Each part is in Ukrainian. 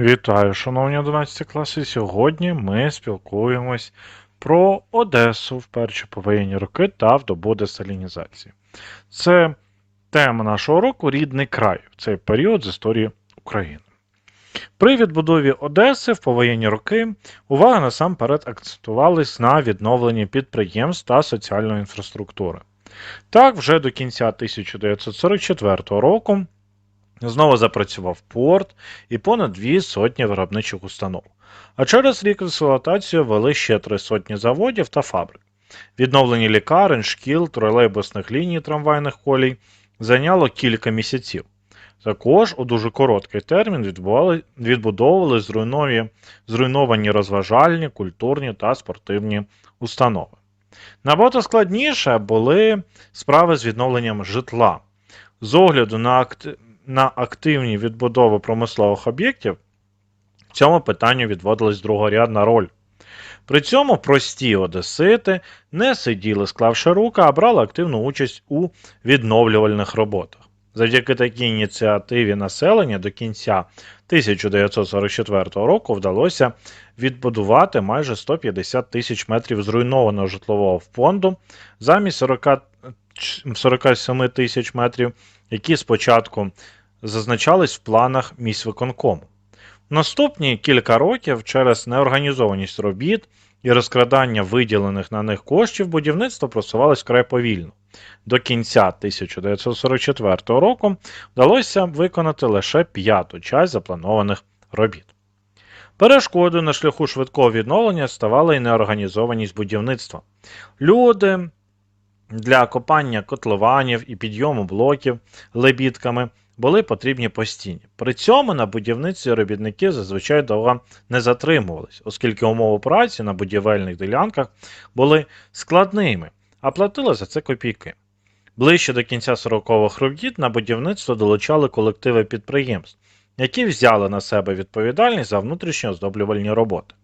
Вітаю, шановні 11 класи. Сьогодні ми спілкуємось про Одесу в перші повоєнні роки та в добу десалінізації. Це тема нашого року Рідний край в цей період з історії України. При відбудові Одеси в повоєнні роки увага насамперед акцентувалась на відновленні підприємств та соціальної інфраструктури. Так, вже до кінця 1944 року знову запрацював порт і понад дві сотні виробничих установ. А через рік експлуатацію ввели ще три сотні заводів та фабрик. Відновлення лікарень, шкіл, тролейбусних ліній трамвайних колій зайняло кілька місяців. Також у дуже короткий термін відбудовували зруйновані розважальні, культурні та спортивні установи. Набагато складніше були справи з відновленням житла. З огляду на, акт... на активні відбудови промислових об'єктів, в цьому питанню відводилась другорядна роль. При цьому прості одесити не сиділи, склавши руки, а брали активну участь у відновлювальних роботах. Завдяки такій ініціативі населення до кінця 1944 року вдалося відбудувати майже 150 тисяч метрів зруйнованого житлового фонду замість 40, 47 тисяч метрів, які спочатку зазначались в планах міськвиконкому. Наступні кілька років через неорганізованість робіт і розкрадання виділених на них коштів будівництво просувалось вкрай повільно. До кінця 1944 року вдалося виконати лише п'яту часть запланованих робіт. Перешкодою на шляху швидкого відновлення ставала і неорганізованість будівництва. Люди для копання котлованів і підйому блоків лебідками були потрібні постійні. При цьому на будівництві робітники зазвичай довго не затримувались, оскільки умови праці на будівельних ділянках були складними, а платили за це копійки. Ближче до кінця 40-х робіт на будівництво долучали колективи підприємств, які взяли на себе відповідальність за внутрішньо оздоблювальні роботи.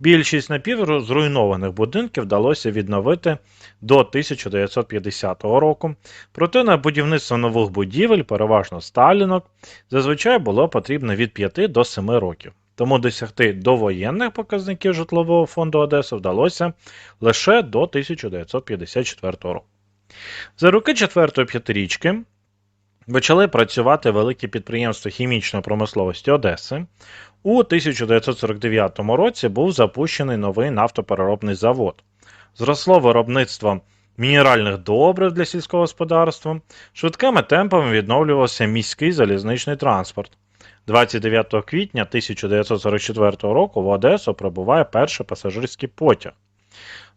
Більшість напівзруйнованих будинків вдалося відновити до 1950 року, проте на будівництво нових будівель, переважно сталінок, зазвичай було потрібно від 5 до 7 років. Тому досягти довоєнних показників житлового фонду Одеси вдалося лише до 1954 року. За роки 4 п'ятирічки почали працювати великі підприємства хімічної промисловості Одеси. У 1949 році був запущений новий нафтопереробний завод. Зросло виробництво мінеральних добрив для сільського господарства, швидкими темпами відновлювався міський залізничний транспорт. 29 квітня 1944 року в Одесу прибуває перший пасажирський потяг.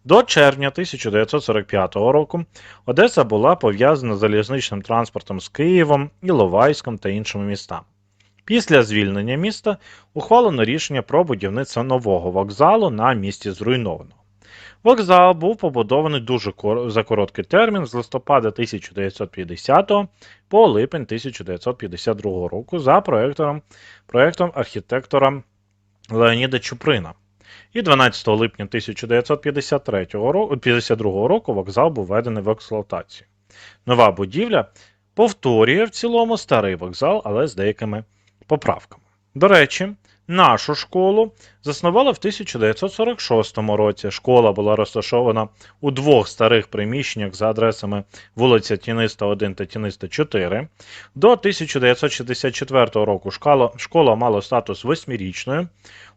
До червня 1945 року Одеса була пов'язана залізничним транспортом з Києвом, Іловайськом та іншими містами. Після звільнення міста ухвалено рішення про будівництво нового вокзалу на місці зруйнованого. Вокзал був побудований дуже за короткий термін з листопада 1950 по липень 1952 року за проєктом архітектора Леоніда Чуприна. І 12 липня 1953 року, 52 року вокзал був введений в експлуатацію. Нова будівля повторює в цілому старий вокзал, але з деякими поправками. До речі, нашу школу заснували в 1946 році. Школа була розташована у двох старих приміщеннях за адресами вулиця Тіниста 1 та Тіниста 4. До 1964 року школа, школа мала статус восьмирічної.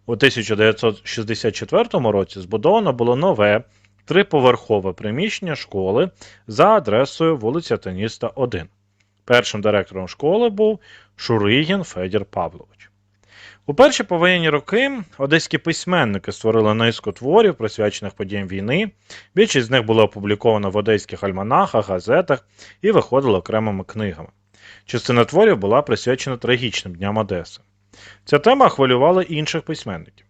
У 1964 році збудовано було нове триповерхове приміщення школи за адресою вулиця Теніста 1. Першим директором школи був Шуригін Федір Павлович. У перші повоєнні роки одеські письменники створили низку творів, присвячених подіям війни. Більшість з них було опубліковано в одеських альманахах, газетах і виходило окремими книгами. Частина творів була присвячена трагічним дням Одеси. Ця тема хвилювала інших письменників.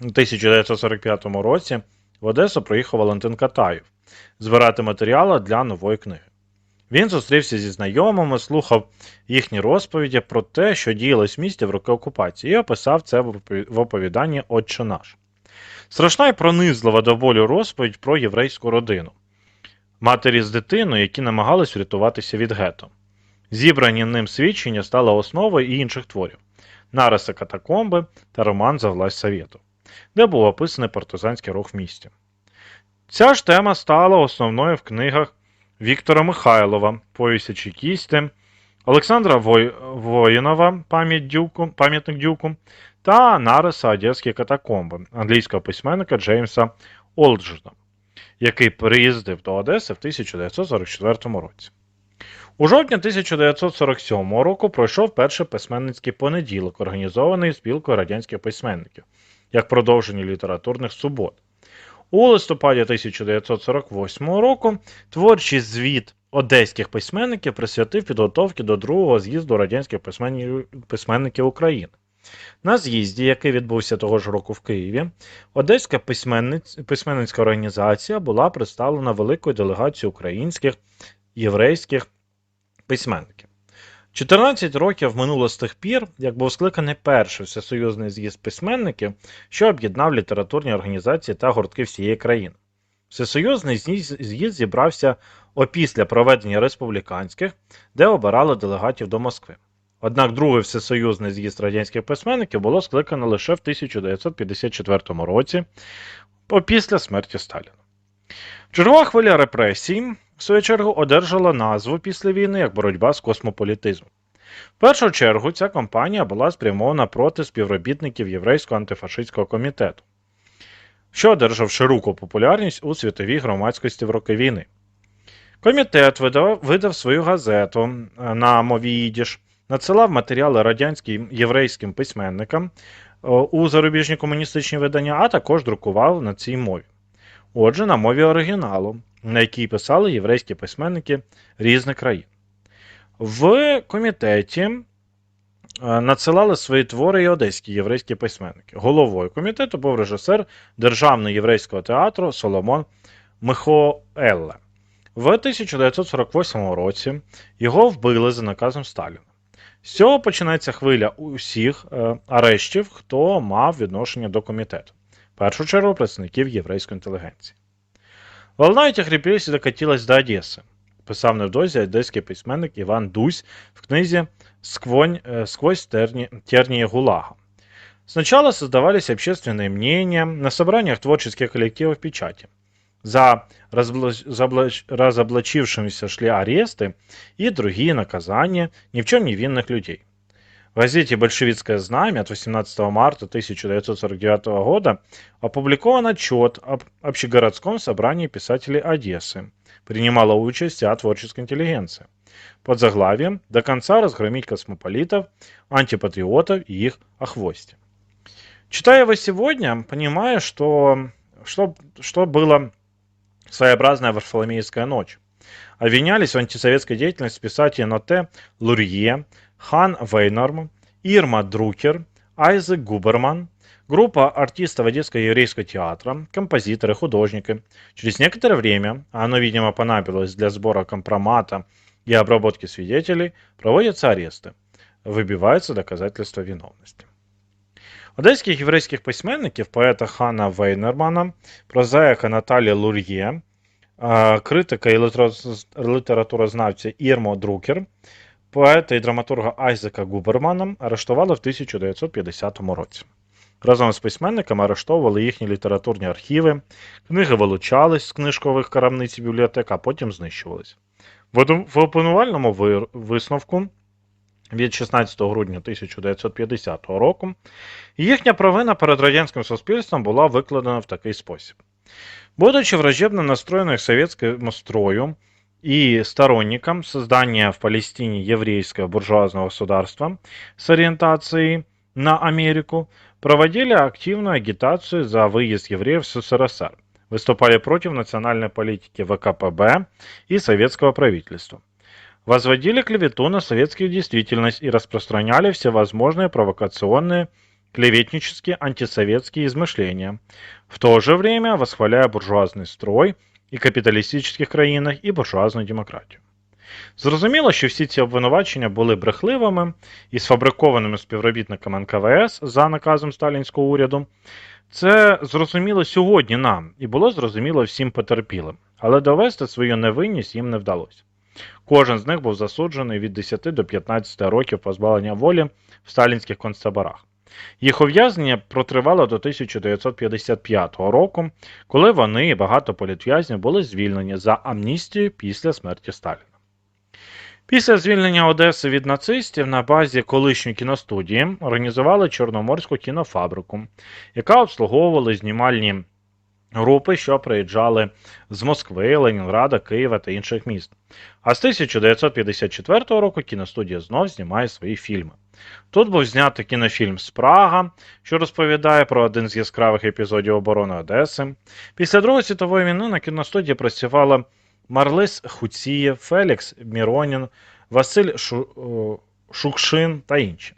У 1945 році в Одесу приїхав Валентин Катаєв збирати матеріали для нової книги. Він зустрівся зі знайомими, слухав їхні розповіді про те, що діялось в місті в роки окупації, і описав це в оповіданні Отче наш. Страшна і пронизлива до болю розповідь про єврейську родину, матері з дитиною, які намагались врятуватися від гетто. Зібрані ним свідчення стали основою і інших творів. Нариси катакомби та роман За власть Совєту, де був описаний партизанський рух в місті. Ця ж тема стала основною в книгах Віктора Михайлова, повісті чекісти, Олександра. Воїнова, «Пам'ять Дюку, пам'ятник Дюку та Нариса Одеські катакомби англійського письменника Джеймса Олджена, який приїздив до Одеси в 1944 році. У жовтні 1947 року пройшов перший письменницький понеділок, організований спілкою радянських письменників, як продовження літературних субот. У листопаді 1948 року творчий звіт одеських письменників присвятив підготовки до другого з'їзду радянських письменників, України. На з'їзді, який відбувся того ж року в Києві, Одеська письменницька організація була представлена великою делегацією українських єврейських письменників. 14 років минуло з тих пір, як був скликаний перший всесоюзний з'їзд письменників, що об'єднав літературні організації та гуртки всієї країни. Всесоюзний з'їзд зібрався опісля проведення республіканських, де обирали делегатів до Москви. Однак другий всесоюзний з'їзд радянських письменників було скликано лише в 1954 році, опісля смерті Сталіна. Чергова хвиля репресій, в свою чергу, одержала назву після війни як боротьба з космополітизмом. В першу чергу ця кампанія була спрямована проти співробітників Єврейського антифашистського комітету, що одержав широку популярність у світовій громадськості в роки війни. Комітет видав, видав свою газету е, на мові їдіш, надсилав матеріали радянським єврейським письменникам е, у зарубіжні комуністичні видання, а також друкував на цій мові. Отже, на мові оригіналу, на якій писали єврейські письменники різних країн. В комітеті е, надсилали свої твори і одеські єврейські письменники. Головою комітету був режисер Державного єврейського театру Соломон Михоелле. В 1948 році його вбили за наказом Сталіна. З цього починається хвиля усіх е, арештів, хто мав відношення до комітету, в першу чергу представників єврейської інтелігенції. Волна этих репрессий докатилась до Одеси, писав невдовзі одеський письменник Іван Дусь в книзі «Сквонь, э, «Сквозь терни, тернии ГУЛАГа». Сначала создавались общественные мнения на собраниях творческих коллективов печати. За разблач- заблач- разоблачившимися шли аресты и другие наказания ни в чем не винных людей. В газете «Большевистское знамя» от 18 марта 1949 года опубликован отчет об общегородском собрании писателей Одессы. Принимала участие вся творческая интеллигенция. Под заглавием «До конца разгромить космополитов, антипатриотов и их охвости». Читая его сегодня, понимаю, что, что, что было своеобразная Варфоломеевская ночь. Обвинялись в антисоветской деятельности писатели Ноте Лурье, Хан Вейнорм, Ирма Друкер, Айзек Губерман, группа артистов Одесского еврейского театра, композиторы, художники. Через некоторое время, а оно, видимо, понадобилось для сбора компромата и обработки свидетелей, проводятся аресты. Вибиваються доказательства виновности. Одеських єврейських письменників, поета Хана Вейнермана, прозаїка Наталі Лур'є, е, критика і літера- літературознавця Ірмо Друкер, поета і драматурга Айзека Губермана арештували в 1950 році. Разом з письменниками арештовували їхні літературні архіви, книги вилучались з книжкових крамниць і бібліотек, а потім знищувались. В опинувальному висновку від 16 грудня 1950 року їхня провина перед радянським суспільством була викладена в такий спосіб. Будучи вражебно настроенных к советскому строю и сторонником создания в Палестине еврейского буржуазного государства с ориентацией на Америку, проводили активную агитацию за выезд евреев с СССР, выступали против национальной политики ВКПБ и советского правительства. Возводили клевету на советскую действительность и распространяли всевозможные провокационные клеветнические антисоветские измышления, в то же время восхваляя буржуазный строй і капіталістичних країнах, і буржуазну демократію. Зрозуміло, що всі ці обвинувачення були брехливими і сфабрикованими співробітниками НКВС за наказом сталінського уряду. Це зрозуміло сьогодні нам і було зрозуміло всім потерпілим, але довести свою невинність їм не вдалося. Кожен з них був засуджений від 10 до 15 років позбавлення волі в сталінських концтаборах. Їх ув'язнення протривало до 1955 року, коли вони і багато політв'язнів були звільнені за амністію після смерті Сталіна. Після звільнення Одеси від нацистів на базі колишньої кіностудії організували Чорноморську кінофабрику, яка обслуговувала знімальні групи, що приїжджали з Москви, Ленінграда, Києва та інших міст. А з 1954 року кіностудія знов знімає свої фільми. Тут був знятий кінофільм Спрага, що розповідає про один з яскравих епізодів оборони Одеси. Після Другої світової війни на кіностудії працювала Марлис Хуцієв, Фелікс Міронін, Василь Шу... Шукшин та інші.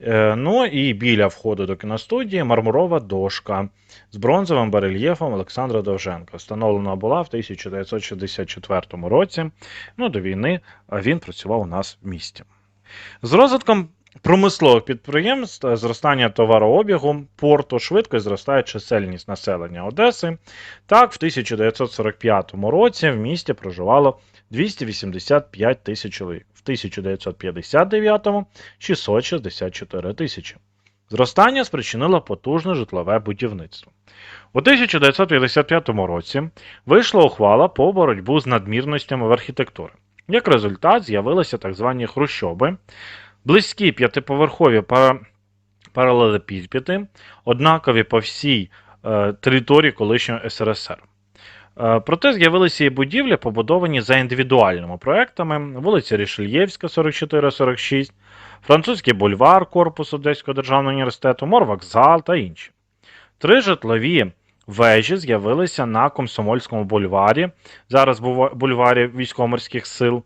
Е, ну і біля входу до кіностудії мармурова дошка з бронзовим барельєфом Олександра Довженка. Встановлена була в 1964 році. Ну, До війни він працював у нас в місті. З розвитком промислових підприємств, зростання товарообігу порту швидко зростає чисельність населення Одеси. Так, в 1945 році в місті проживало 285 тисяч чоловік, 1959 664 тисячі. Зростання спричинило потужне житлове будівництво. У 1955 році вийшла ухвала по боротьбу з надмірностями в архітектурі. Як результат, з'явилися так звані хрущоби, близькі п'ятиповерхові паралелепіпеди, однакові по всій е, території колишнього СРСР. Е, проте з'явилися і будівлі, побудовані за індивідуальними проектами: вулиця Рішельєвська, 44-46, Французький бульвар корпус Одеського державного університету, морвокзал та інші. Три житлові вежі з'явилися на Комсомольському бульварі, зараз бульварі військово-морських сил,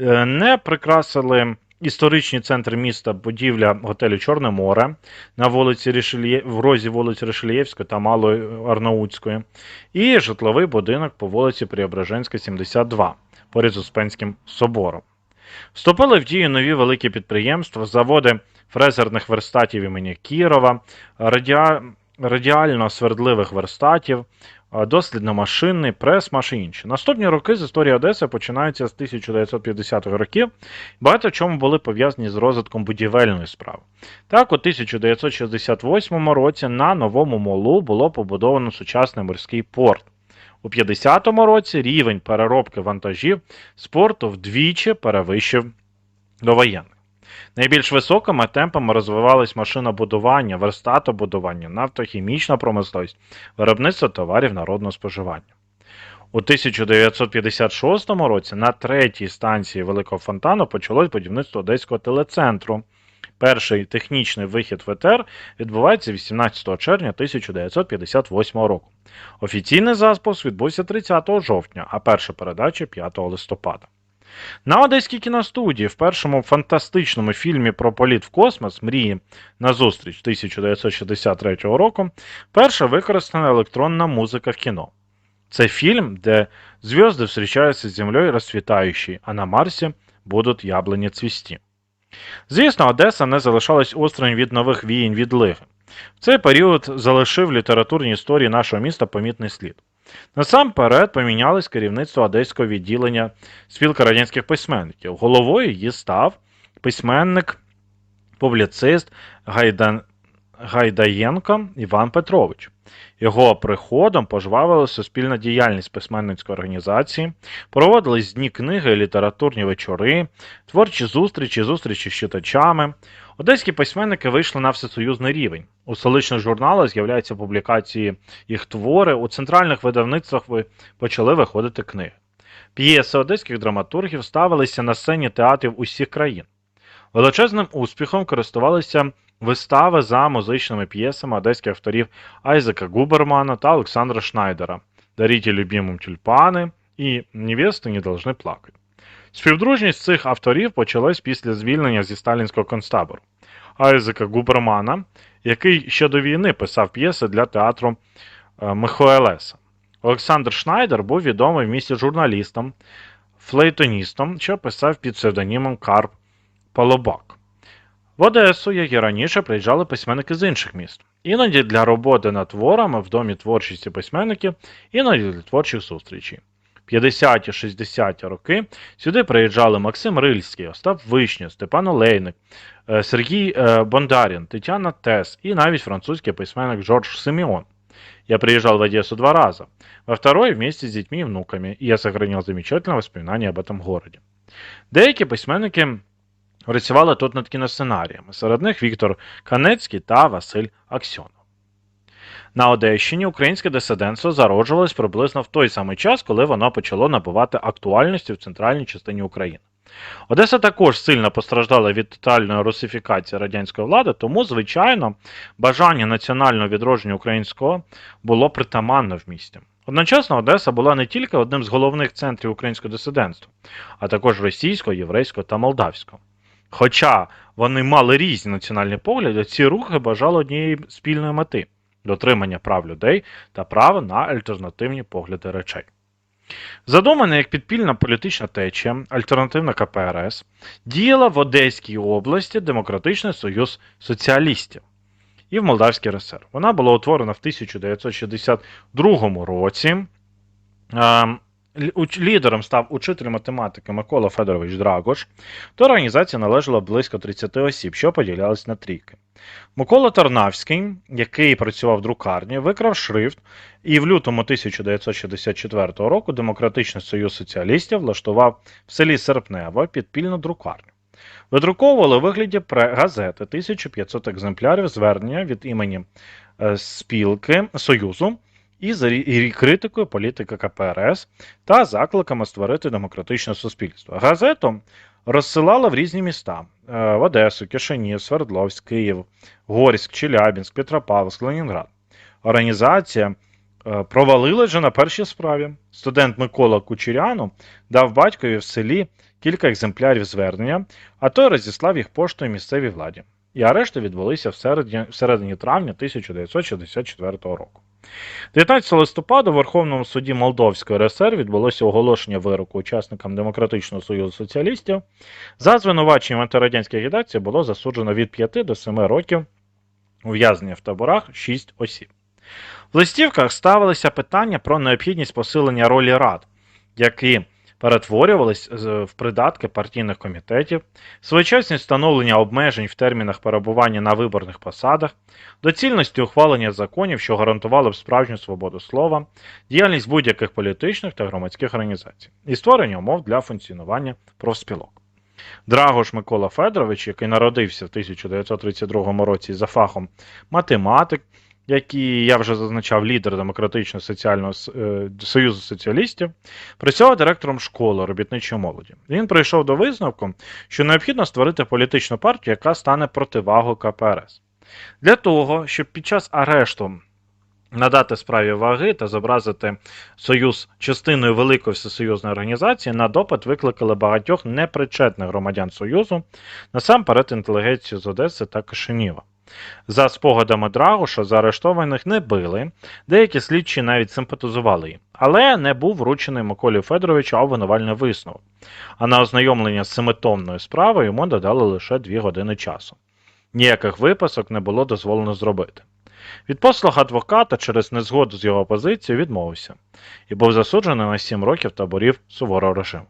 е, не прикрасили історичний центр міста будівля готелю Чорне море на вулиці Рішельє... в розі вулиці Ришельєвської та Малої Арнаутської, і житловий будинок по вулиці Преображенська, 72 поряд з Успенським собором. Вступили в дію нові великі підприємства, заводи фрезерних верстатів імені Кірова, радіа... радіально-свердливих верстатів, дослідно-машинний, прес-маш і інші. Наступні роки з історії Одеси починаються з 1950-х років, багато в чому були пов'язані з розвитком будівельної справи. Так, у 1968 році на новому молу було побудовано сучасний морський порт. У 50-му році рівень переробки вантажів спорту вдвічі перевищив довоєнний. Найбільш високими темпами розвивались машинобудування, верстатобудування, нафтохімічна промисловість, виробництво товарів народного споживання. У 1956 році на третій станції Великого Фонтану почалось будівництво Одеського телецентру. Перший технічний вихід в ЕТР відбувається 18 червня 1958 року. Офіційний запуск відбувся 30 жовтня, а перша передача 5 листопада. На Одеській кіностудії в першому фантастичному фільмі про політ в космос Мрії на зустріч 1963 року перша використана електронна музика в кіно. Це фільм, де зв'язки зустрічаються з землею розцвітаючі, а на Марсі будуть яблуні цвісті. Звісно, Одеса не залишалась осторонь від нових віянь відлиги. В цей період залишив літературній історії нашого міста помітний слід. Насамперед помінялось керівництво одеського відділення спілки радянських письменників. Головою її став письменник, публіцист Гайдан... Гайдаєнко Іван Петрович. Його приходом пожвавила суспільна діяльність письменницької організації, проводились дні книги, літературні вечори, творчі зустрічі, зустрічі з читачами. Одеські письменники вийшли на всесоюзний рівень. У столичних журналах з'являються публікації їх твори, у центральних видавництвах почали виходити книги. П'єси одеських драматургів ставилися на сцені театрів усіх країн. Величезним успіхом користувалися вистави за музичними п'єсами одеських авторів Айзека Губермана та Олександра Шнайдера Даріті любімим тюльпани і Невести не должны плакати. Співдружність цих авторів почалась після звільнення зі сталінського концтабору Айзека Губермана, який ще до війни писав п'єси для театру е, Михоелеса. Олександр Шнайдер був відомий в місті журналістом, флейтоністом, що писав під псевдонімом Карп Палобак. В Одесу, як і раніше, приїжджали письменники з інших міст. Іноді для роботи над творами в домі творчості письменників, іноді для творчих зустрічей. 50-60 роки сюди приїжджали Максим Рильський, Остап Вишня, Степан Олейник, е, Сергій е, Бондарін, Тетяна Тес и навіть французский письменник Жорж Симеон. Я приезжал в Одессу два раза. Во второй вместе с детьми и внуками, и я сохранил замечательное воспоминание об этом городе. Деякі письменники працювали тут над кіносценаріями. Серед них Віктор Канецький та Василь Аксьонов. На Одещині українське дисидентство зароджувалось приблизно в той самий час, коли воно почало набувати актуальності в центральній частині України. Одеса також сильно постраждала від тотальної русифікації радянської влади, тому, звичайно, бажання національного відродження українського було притаманне в місті. Одночасно Одеса була не тільки одним з головних центрів українського дисидентства, а також російського, єврейського та молдавського. Хоча вони мали різні національні погляди, ці рухи бажали однієї спільної мети дотримання прав людей та права на альтернативні погляди речей. Задумана як підпільна політична течія, альтернативна КПРС, діяла в Одеській області Демократичний Союз Соціалістів і в Молдавській РСР. Вона була утворена в 1962 році. Лідером став учитель математики Микола Федорович Драгош. До організації належало близько 30 осіб, що поділялись на трійки. Микола Тарнавський, який працював в друкарні, викрав шрифт і в лютому 1964 року Демократичний Союз Соціалістів влаштував в селі Серпнево підпільну друкарню. Видруковували у вигляді газети 1500 екземплярів звернення від імені е, спілки Союзу і за критикою політики КПРС та закликами створити демократичне суспільство. Газету розсилали в різні міста: е, в Одесу, Кишинів, Свердловськ, Київ, Горськ, Челябінськ, Петропавловськ, Ленінград. Організація е, провалилась вже на першій справі. Студент Микола Кучеряну дав батькові в селі кілька екземплярів звернення, а той розіслав їх поштою місцевій владі. І арешти відбулися всередині, всередині травня 1964 року. 19 листопада в Верховному суді Молдовської РСР відбулося оголошення вироку учасникам Демократичного Союзу Соціалістів. За звинуваченням антирадянської агітації було засуджено від 5 до 7 років ув'язнення в таборах 6 осіб. В листівках ставилися питання про необхідність посилення ролі рад, які перетворювались в придатки партійних комітетів, своєчасність встановлення обмежень в термінах перебування на виборних посадах, доцільності ухвалення законів, що гарантували б справжню свободу слова, діяльність будь-яких політичних та громадських організацій і створення умов для функціонування профспілок. Драгош Микола Федорович, який народився в 1932 році за фахом математик, який я вже зазначав лідер Демократичного соціального е, Союзу соціалістів, працював директором школи робітничої молоді. Він прийшов до висновку, що необхідно створити політичну партію, яка стане противагою КПРС. Для того, щоб під час арешту надати справі ваги та зобразити союз частиною великої всесоюзної організації, на допит викликали багатьох непричетних громадян Союзу, насамперед інтелігенцію з Одеси та Кишинєва. За спогадами Драгуша, заарештованих не били, деякі слідчі навіть симпатизували їм, але не був вручений Миколі Федоровичу обвинувальний висновок. А на ознайомлення з семитомною справою йому додали лише дві години часу. Ніяких виписок не було дозволено зробити. Від послуг адвоката через незгоду з його позицією відмовився і був засуджений на 7 років таборів суворого режиму.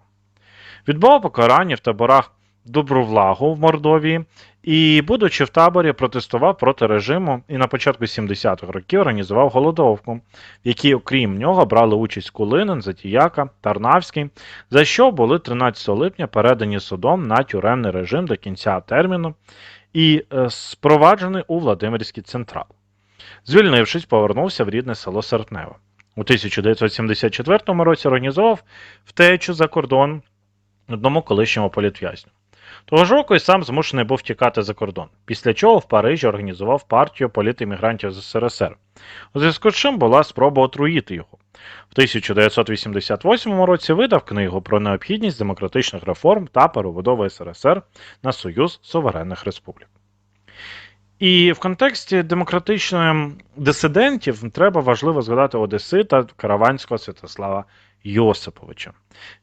Відбував покарання в таборах Добровлагу в Мордовії і, будучи в таборі, протестував проти режиму і на початку 70-х років організував голодовку, в якій, окрім нього, брали участь Кулинин, Затіяка, Тарнавський, за що були 13 липня передані судом на тюремний режим до кінця терміну і е, спроваджений у Владимирський централ. Звільнившись, повернувся в рідне село Серпнево. У 1974 році організував втечу за кордон одному колишньому політв'язню. Того ж року і сам змушений був тікати за кордон, після чого в Парижі організував партію політимігрантів з СРСР, у зв'язку з чим була спроба отруїти його. В 1988 році видав книгу про необхідність демократичних реформ та перебудови СРСР на Союз суверенних республік. І в контексті демократичних дисидентів треба важливо згадати Одесита Караванського Святослава Йосиповича.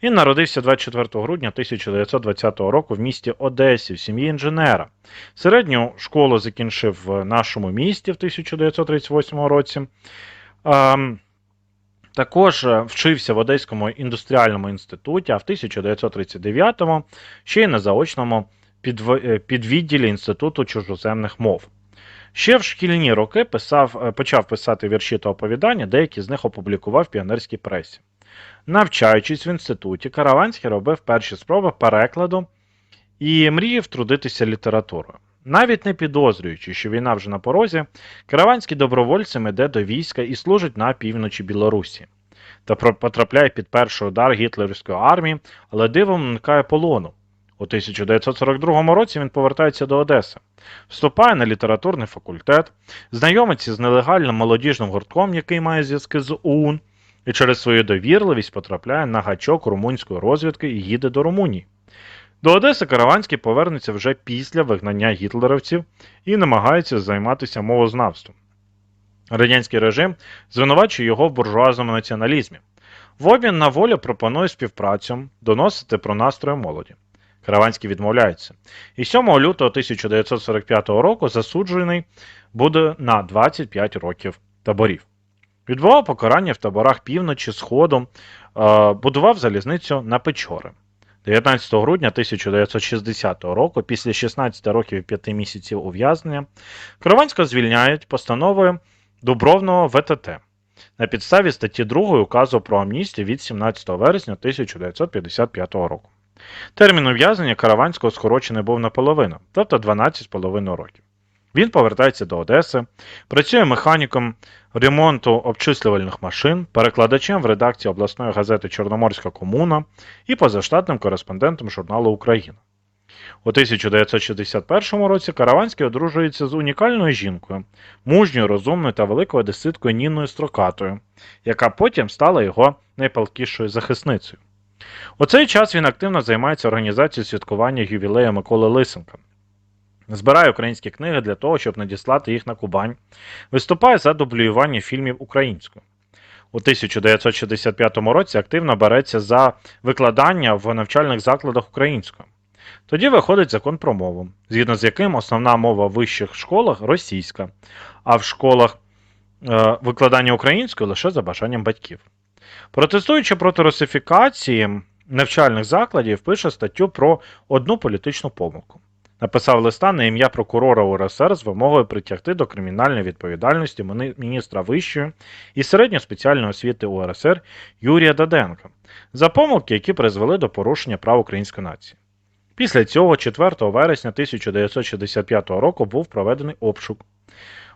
Він народився 24 грудня 1920 року в місті Одесі в сім'ї інженера. Середню школу закінчив в нашому місті в 1938 році. Ем, Також е, вчився в Одеському індустріальному інституті, а в 1939-му ще й на заочному е, підвідділі Інституту чужоземних мов. Ще в шкільні роки писав, е, почав писати вірші та оповідання, деякі з них опублікував в піонерській пресі. Навчаючись в інституті, Караванський робив перші спроби перекладу і мріяв трудитися літературою. Навіть не підозрюючи, що війна вже на порозі, Караванський добровольцем іде до війська і служить на півночі Білорусі. Та потрапляє під перший удар гітлерівської армії, але дивом уникає полону. У 1942 році він повертається до Одеси, вступає на літературний факультет, знайомиться з нелегальним молодіжним гуртком, який має зв'язки з ОУН, і через свою довірливість потрапляє на гачок румунської розвідки і їде до Румунії. До Одеси Караванський повернеться вже після вигнання гітлерівців і намагається займатися мовознавством. Радянський режим звинувачує його в буржуазному націоналізмі. В обмін на волю пропонує співпрацю доносити про настрої молоді. Караванський відмовляється. І 7 лютого 1945 року засуджений буде на 25 років таборів. Відбував покарання в таборах півночі, Сходу, е, будував залізницю на Печори. 19 грудня 1960 року, після 16 років і 5 місяців ув'язнення, Караванського звільняють постановою Дубровного ВТТ на підставі статті 2 указу про амністію від 17 вересня 1955 року. Термін ув'язнення Караванського скорочений був наполовину, тобто 12,5 років. Він повертається до Одеси, працює механіком ремонту обчислювальних машин, перекладачем в редакції обласної газети Чорноморська комуна і позаштатним кореспондентом журналу Україна. У 1961 році Караванський одружується з унікальною жінкою, мужньою, розумною та великою одеситкою Ніною Строкатою, яка потім стала його найпалкішою захисницею. У цей час він активно займається організацією святкування ювілею Миколи Лисенка. Збирає українські книги для того, щоб надіслати їх на Кубань, виступає за дублювання фільмів українською. У 1965 році активно береться за викладання в навчальних закладах українською. Тоді виходить закон про мову, згідно з яким основна мова в вищих школах російська, а в школах е, викладання українською лише за бажанням батьків. Протестуючи проти русифікації навчальних закладів, пише статтю про одну політичну помилку. Написав листа на ім'я прокурора УРСР з вимогою притягти до кримінальної відповідальності міністра вищої і середньо-спеціальної освіти УРСР Юрія Даденка за помилки, які призвели до порушення прав української нації. Після цього, 4 вересня 1965 року, був проведений обшук.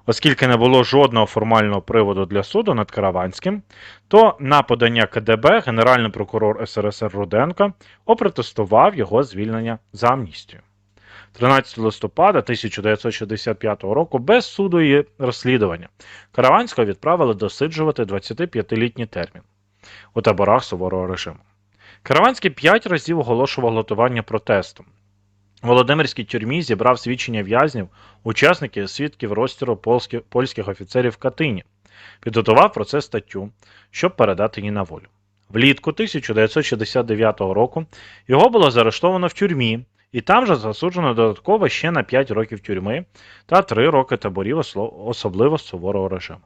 Оскільки не було жодного формального приводу для суду над Караванським, то на подання КДБ генеральний прокурор СРСР Руденко опротестував його звільнення за амністію. 13 листопада 1965 року без суду і розслідування Караванського відправили досиджувати 25-літній термін у таборах суворого режиму. Караванський п'ять разів оголошував готування протесту. У Володимирській тюрмі зібрав свідчення в'язнів, учасників свідків польських, польських офіцерів в Катині, підготував про це статтю, щоб передати її на волю. Влітку 1969 року його було заарештовано в тюрмі, і там же засуджено додатково ще на 5 років тюрми та 3 роки таборів особливо суворого режиму.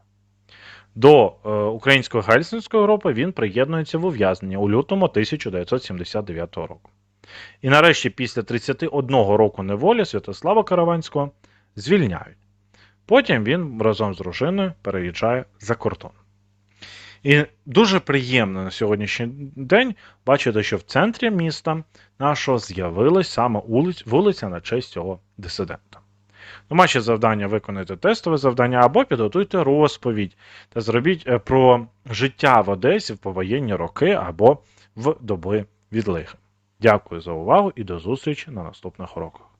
До е, української гельсінської групи він приєднується в ув'язнення у лютому 1979 року. І нарешті, після 31 року неволі Святослава Караванського звільняють. Потім він разом з дружиною переїжджає за кордон. І дуже приємно на сьогоднішній день бачити, що в центрі міста нашого з'явилась саме вулиця на честь цього дисидента. Домашнє завдання виконайте тестове завдання або підготуйте розповідь та зробіть е, про життя в Одесі в повоєнні роки або в доби відлиги. Дякую за увагу і до зустрічі на наступних уроках.